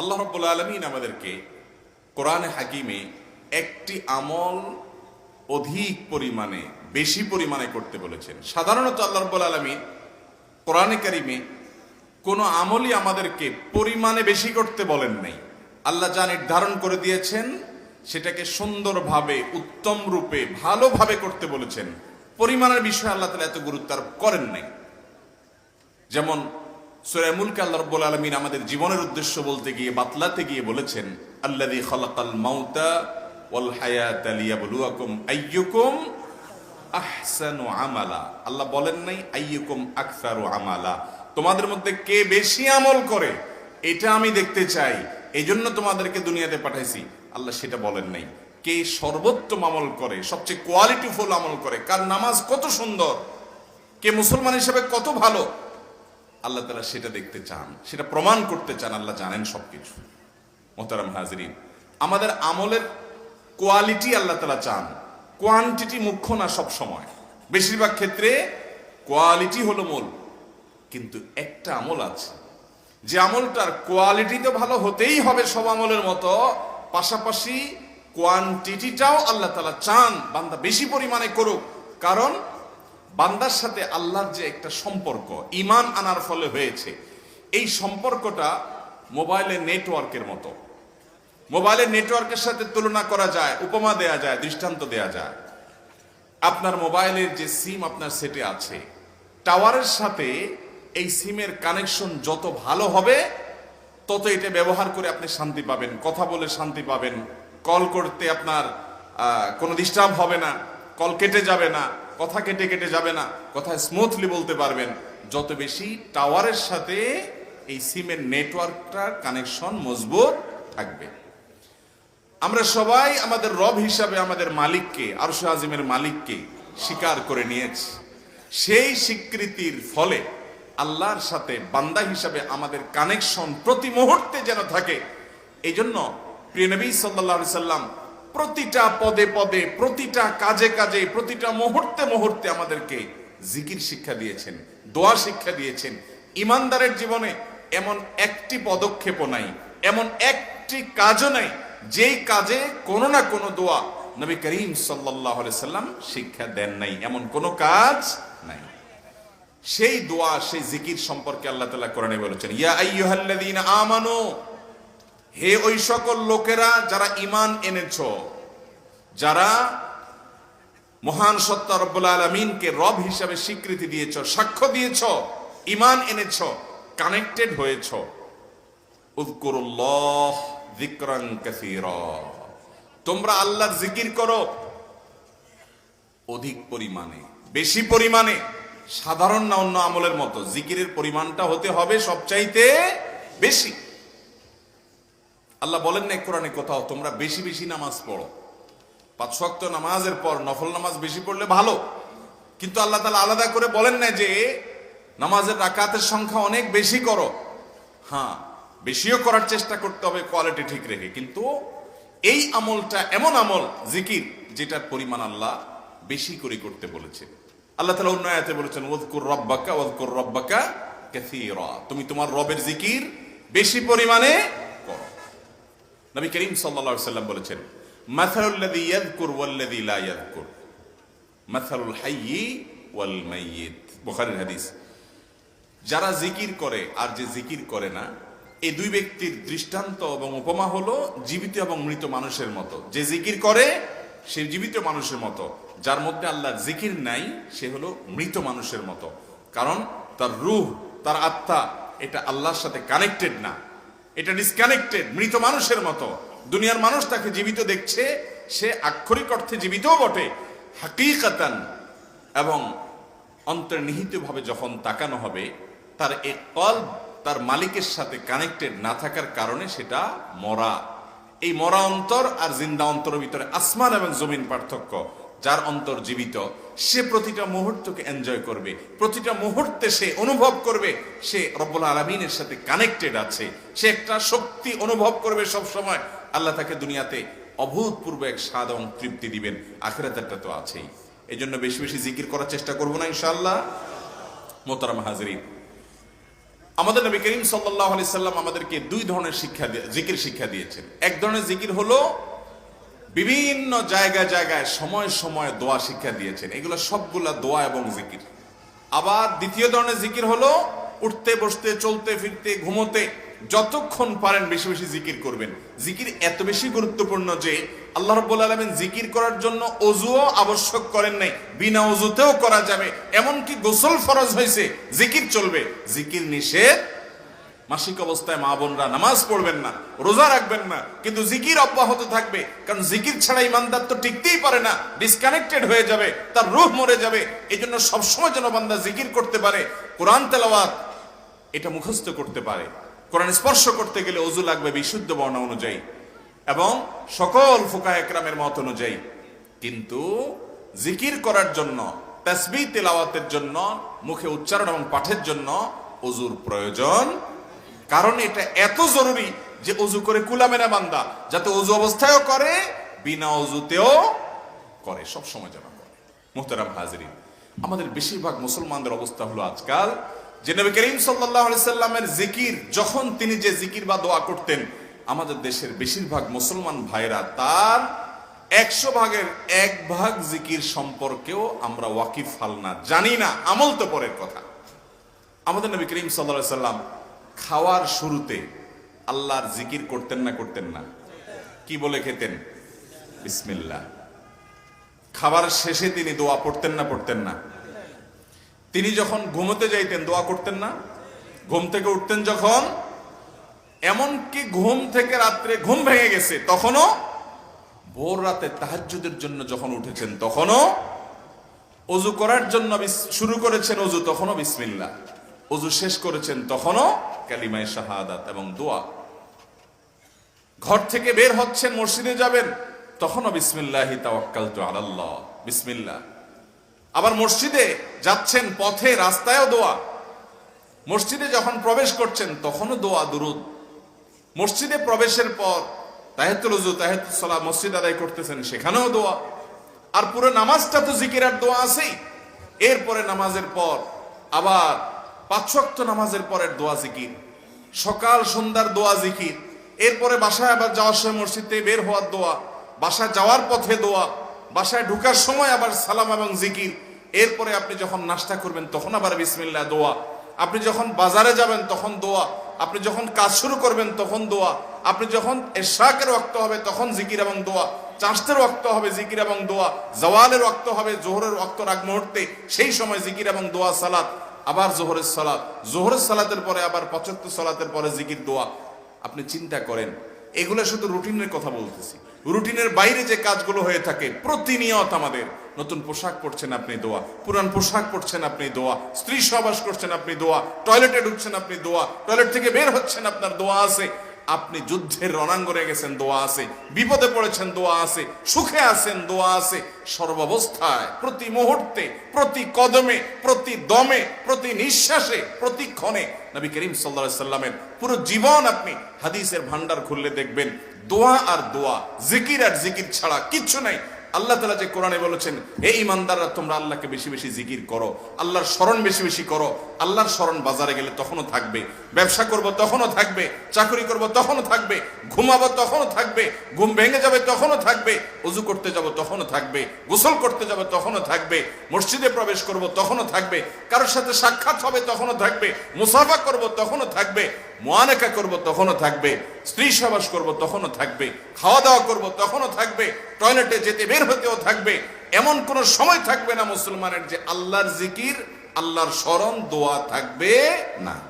আল্লাহ রব্বুল আলমিন আমাদেরকে কোরআনে হাকিমে একটি আমল অধিক পরিমাণে, বেশি পরিমাণে করতে বলেছেন। সাধারণত আল্লাহ রব্বুল আলমিন কোরআনে কারিমে কোনো আমলই আমাদেরকে পরিমাণে বেশি করতে বলেন নাই। আল্লাহ যা নির্ধারণ করে দিয়েছেন, সেটাকে সুন্দরভাবে, উত্তম রূপে, ভালোভাবে করতে বলেছেন। পরিমাণের বিষয়ে আল্লাহ তালা এত গুরুত্ব আরোপ করেন নাই। যেমন সুরামুলকে আল্লাহ রব্বুল আলমিন আমাদের জীবনের উদ্দেশ্য বলতে গিয়ে, বাতলাতে গিয়ে বলেছেন আল্লাদি খলাকাল মাউতা ওয়াল হায়াত লিয়াবলুয়াকুম আইয়ুকুম আহসানু আমালা। আল্লাহ বলেন নাই, আইয়ুকুম আকসারু আমালা। তোমাদের মধ্যে কে বেশি আমল করে, এটা আমি দেখতে চাই। এই জন্য তোমাদেরকে দুনিয়াতে পাঠাইছি। আল্লাহ সেটা বলেন নাই। কে সর্বোত্তম আমল করে, সবচেয়ে কোয়ালিটিফুল আমল করে, কার নামাজ কত সুন্দর, কে মুসলমান হিসেবে কত ভালো আল্লাহ তালা সেটা দেখতে চান, সেটা প্রমাণ করতে চান, আল্লাহ জানেন সবকিছু। মোতারাম হাজরিন, আমাদের আমলের কোয়ালিটি আল্লাহ তালা চান কোয়ান্টিটি মুখ্য না সব সময় বেশিরভাগ ক্ষেত্রে কোয়ালিটি হলো মূল, কিন্তু একটা আমল আছে। যে আমলটার কোয়ালিটি তো ভালো হতেই হবে সব আমলের মতো, পাশাপাশি কোয়ান্টিটিটাও আল্লাহ তালা চান, বান্দা বেশি পরিমাণে করুক। কারণ বান্দার সাথে আল্লাহর যে একটা সম্পর্ক ইমান আনার ফলে হয়েছে। এই সম্পর্কটা মোবাইলে নেটওয়ার্কের মতো। মোবাইলের নেটওয়ার্কের সাথে তুলনা করা যায়, উপমা দেয়া যায়, দৃষ্টান্ত দেয়া যায়। আপনার মোবাইলের যে সিম আপনার সেটে আছে, টাওয়ারের সাথে এই সিমের কানেকশন যত ভালো হবে, তত এটা ব্যবহার করে আপনি শান্তি পাবেন, কথা বলে শান্তি পাবেন। কল করতে আপনার কোনো ডিস্টার্ব হবে না, কল কেটে যাবে না। কথা কেটে কেটে যাবে না, কথা স্মুথলি বলতে পারবেন। যত বেশি টাওয়ারের সাথে এই সিমের নেটওয়ার্কটার কানেকশন মজবুত থাকবে। আমরা সবাই আমাদের রব হিসাবে আমাদের মালিককে, আরশ আজিমের মালিককে স্বীকার করে নিয়েছি। সেই স্বীকৃতির ফলে আল্লাহর সাথে বান্দা হিসাবে আমাদের কানেকশন প্রতি মুহূর্তে যেন থাকে। এই জন্য প্রিয় নবী সাল্লাহ সাল্লাম প্রতিটা পদে পদে, প্রতিটা কাজে কাজে, প্রতিটা মুহূর্তে মুহূর্তে আমাদেরকে জিকির শিক্ষা দিয়েছেন, দোয়া শিক্ষা দিয়েছেন। ইমানদারের জীবনে এমন একটি পদক্ষেপও নাই, এমন একটি কাজও নাই, যেই কাজে কোনো না কোনো দোয়া নবী করিম সাল্লাম শিক্ষা দেন নাই, এমন কোনো কাজ নাই। সেই দোয়া, সেই জিকির সম্পর্কে আল্লাহ তালা কোরআনে বলেছেন, ইয়া আইয়ুহাল্লাযীনা আমানু হে ওই সকল লোকেরা যারা ইমান এনেছ, যারা মহান সত্তা রব্বুল আলমিনকে রব হিসাবে স্বীকৃতি দিয়েছ, সাক্ষ্য দিয়েছ ইমান এনেছ কানেক্টেড হয়েছ। তোমরা আল্লাহর জিকির করো অধিক পরিমাণে, বেশি পরিমাণে, সাধারণ না অন্য আমলের মতো। জিকিরের পরিমাণটা হতে হবে সবচাইতে বেশি। আল্লাহ বলেন না কোরআনে কোথাও, তোমরা বেশি বেশি নামাজ পড়ো। পাঁচ শক্ত নামাজের পর নফল নামাজ বেশি পড়লে ভালো। কিন্তু আল্লাহ তালা আলাদা করে বলেন না যে, নামাজের রাকাতের সংখ্যা অনেক বেশি করো। হ্যাঁ বেশিও করার চেষ্টা করতে হবে, কোয়ালিটি ঠিক রেখে। কিন্তু এই আমলটা এমন আমল, জিকির, যেটার পরিমাণ আল্লাহ বেশি করে করতে বলেছে। আল্লাহ তালা অন্য আয়াতে বলেছেন ওদকুর রব্বাকা ওদকুর রব্বাকা কাসীরা। তুমি তোমার রবের জিকির বেশি পরিমাণে নবী করিম আলাইহি সাল্লাম বলেছেন যারা জিকির করে আর যে জিকির করে না এই দুই ব্যক্তির দৃষ্টান্ত এবং উপমা হলো জীবিত এবং মৃত মানুষের মতো। যে জিকির করে, সে জীবিত মানুষের মতো। যার মধ্যে আল্লাহর জিকির নাই, সে হলো মৃত মানুষের মতো। কারণ তার রুহ, তার আত্মা, এটা আল্লাহর সাথে কানেক্টেড না। এটা ডিসকানেক্টেড মৃত মানুষের মতো। দুনিয়ার মানুষ তাকে জীবিত দেখছে, সে আক্ষরিক অর্থে জীবিতও বটে। হাকিকাতান, এবং অন্তর্নিহিতভাবে যখন তাকানো হবে, তার এ কল তার মালিকের সাথে কানেক্টেড না থাকার কারণে সেটা মরা। এই মরা অন্তর আর জিন্দা অন্তরের ভিতরে আসমান এবং জমিন পার্থক্য। যার অন্তর জীবিত, সে প্রতিটা মুহূর্তকে এনজয় করবে, প্রতিটা মুহূর্তে সে অনুভব করবে, সে রব্বুল আলমিনের সাথে কানেক্টেড আছে, সে একটা শক্তি অনুভব করবে সব সময় আল্লাহ তাকে দুনিয়াতে অভূতপূর্ব এক স্বাদ এবং তৃপ্তি দিবেন, আখেরাতেরটা তো আছেই। এই জন্য বেশি বেশি জিকির করার চেষ্টা করব না ইনশাল্লাহ মোতারাম হাজরিন, আমাদের নবী করিম সাল্লাহ আলি সাল্লাম আমাদেরকে দুই ধরনের শিক্ষা জিকির শিক্ষা দিয়েছেন। এক ধরনের জিকির হলো বিভিন্ন জায়গায় জায়গায় সময় সময় দোয়া শিক্ষা দিয়েছেন। এগুলো সবগুলা দোয়া এবং জিকির। আবার দ্বিতীয় ধরনের জিকির হলো উঠতে, বসতে, চলতে, ফিরতে, ঘুমোতে, যতক্ষণ পারেন বেশি বেশি জিকির করবেন। জিকির এত বেশি গুরুত্বপূর্ণ যে আল্লাহ রব্বুল আলমিন জিকির করার জন্য অজুও আবশ্যক করেন নাই। বিনা অজুতেও করা যাবে। এমনকি গোসল ফরজ হয়েছে, জিকির চলবে। জিকির নিষেধ মাসিক অবস্থায় মা বোনরা নামাজ পড়বেন না, রোজা রাখবেন না, কিন্তু জিকির অব্যাহত থাকবে। কারণ জিকির ছাড়া ইমানদার তো টিকতেই পারে না ডিসকানেক্টেড হয়ে যাবে, তার রূহ মরে যাবে। এই জন্য সবসময় যেন বান্দা জিকির করতে পারে, কোরআন তেলাওয়াত এটা মুখস্থ করতে পারে। কোরআন স্পর্শ করতে গেলে অজু লাগবে বিশুদ্ধ বর্ণা অনুযায়ী এবং সকল ফুকা একরামের মত অনুযায়ী। কিন্তু জিকির করার জন্য তাসবি তেলাওয়াতের জন্য, মুখে উচ্চারণ এবং পাঠের জন্য অজুর প্রয়োজন কারণ এটা এত জরুরি যে অজু করে কুলামেরা বান্দা, যাতে অজু অবস্থায়ও করে, বিনা অজুতেও করে, সব সময় যেন করে। মোহতারাম হাজিরিন, আমাদের বেশিরভাগ মুসলমানদের অবস্থা হলো আজকাল যে নবী করিম আলাইহি সাল্লামের জিকির, যখন তিনি যে জিকির বা দোয়া করতেন, আমাদের দেশের বেশিরভাগ মুসলমান ভাইরা তার একশো ভাগের এক ভাগ জিকির সম্পর্কেও আমরা ওয়াকিফ হাল না, জানি না, আমল তো পরের কথা। আমাদের নবী করিম সাল্লাল্লাহু সাল্লাম খাওয়ার শুরুতে আল্লাহর জিকির করতেন না করতেন না। কি বলে খেতেন? বিসমিল্লাহ। খাবার শেষে তিনি দোয়া পড়তেন না পড়তেন না। তিনি যখন ঘুমোতে যাইতেন, দোয়া করতেন না। ঘুম থেকে উঠতেন যখন, এমনকি ঘুম থেকে রাত্রে ঘুম ভেঙে গেছে, তখনও ভোর রাতে তাহাজ্জুদের জন্য যখন উঠেছেন, তখনও অজু করার জন্য শুরু করেছেন অজু, তখনও বিসমিল্লাহ। অজু শেষ করেছেন তখনও কালিমায় শাহাদাত এবং দোয়া। ঘর থেকে বের হচ্ছেন, মসজিদে যাবেন, তখনও বিসমিল্লাহি তাওয়াক্কালতু আলাল্লাহ, বিসমিল্লাহ। আবার মসজিদে যাচ্ছেন, পথে, রাস্তায়ও দোয়া। মসজিদে যখন প্রবেশ করছেন, তখনও দোয়া দুরুদ। মসজিদে প্রবেশের পর তাহেতুল উজু তাহেতুল সালাহ মসজিদ আদায় করতেছেন, সেখানেও দোয়া। আর পুরো নামাজটা তো জিকির আর দোয়া আছেই। এরপরে নামাজের পর আবার পাঁচ ওয়াক্ত নামাজের পরের দোয়া জিকির, সকাল সন্ধ্যার দোয়া জিকির, এরপরে বাসায় আবার যাওয়ার সময় মসজিদ বের হওয়ার দোয়া, বাসায় যাওয়ার পথে দোয়া, বাসায় ঢুকার সময় আবার সালাম এবং জিকির, এরপরে আপনি যখন নাস্তা করবেন তখন আবার বিসমিল্লাহ দোয়া, আপনি যখন বাজারে যাবেন তখন দোয়া, আপনি যখন কাজ শুরু করবেন তখন দোয়া, আপনি যখন এশাকের রক্ত হবে তখন জিকির এবং দোয়া চাষতের রক্ত হবে জিকির এবং দোয়া, জওয়ালের রক্ত হবে, জোহরের রক্ত রাগ মুহূর্তে, সেই সময় জিকির এবং দোয়া সালাত আবার জোহরের সালাত। জোহরের সালাতের পরে আবার পঁচাত্তর সালাতের পরে জিকির, দোয়া। আপনি চিন্তা করেন, এগুলো শুধু রুটিনের কথা বলতেছি। রুটিনের বাইরে যে কাজগুলো হয়ে থাকে, প্রতিনিয়ত আমাদের। নতুন পোশাক পরছেন আপনি, দোয়া। পুরান পোশাক পরছেন আপনি, দোয়া। স্ত্রী সবাস করছেন আপনি, দোয়া। টয়লেটে ঢুকছেন আপনি, দোয়া। টয়লেট থেকে বের হচ্ছেন, আপনার দোয়া আছে। আপনি যুদ্ধের রণাঙ্গনে গেছেন, দোয়া আছে। বিপদে পড়েছেন, দোয়া আছে। সুখে আছেন, দোয়া আছে। সর্বাবস্থায়, প্রতি মুহূর্তে, প্রতি কদমে, প্রতি দমে, প্রতি নিঃশ্বাসে, প্রতি ক্ষণে নবী করিম সাল্লা সাল্লামের পুরো জীবন আপনি হাদিসের ভান্ডার খুললে দেখবেন, দোয়া আর দোয়া, জিকির আর জিকির ছাড়া কিচ্ছু নাই। আল্লাহ তালা যে কোরআনে বলেছেন এই ইমানদাররা তোমরা আল্লাহকে বেশি বেশি জিকির করো আল্লাহর স্মরণ বেশি বেশি করো আল্লাহর স্মরণ বাজারে গেলে তখনও থাকবে ব্যবসা করব তখনও থাকবে চাকরি করব তখনও থাকবে ঘুমাবো তখনও থাকবে ঘুম ভেঙে যাবে তখনও থাকবে উজু করতে যাব তখনও থাকবে গোসল করতে যাব তখনও থাকবে মসজিদে প্রবেশ করব তখনও থাকবে কারোর সাথে সাক্ষাৎ হবে তখনও থাকবে মুসাফা করব তখনও থাকবে মোয়ানেকা করব তখনও থাকবে, স্ত্রী সবাস করব তখনও থাকবে খাওয়া দাওয়া করব তখনও থাকবে, টয়লেটে যেতে বের হতেও থাকবে। এমন কোন সময় থাকবে না মুসলমানের যে আল্লাহর জিকির, আল্লাহর স্মরণ, দোয়া থাকবে না।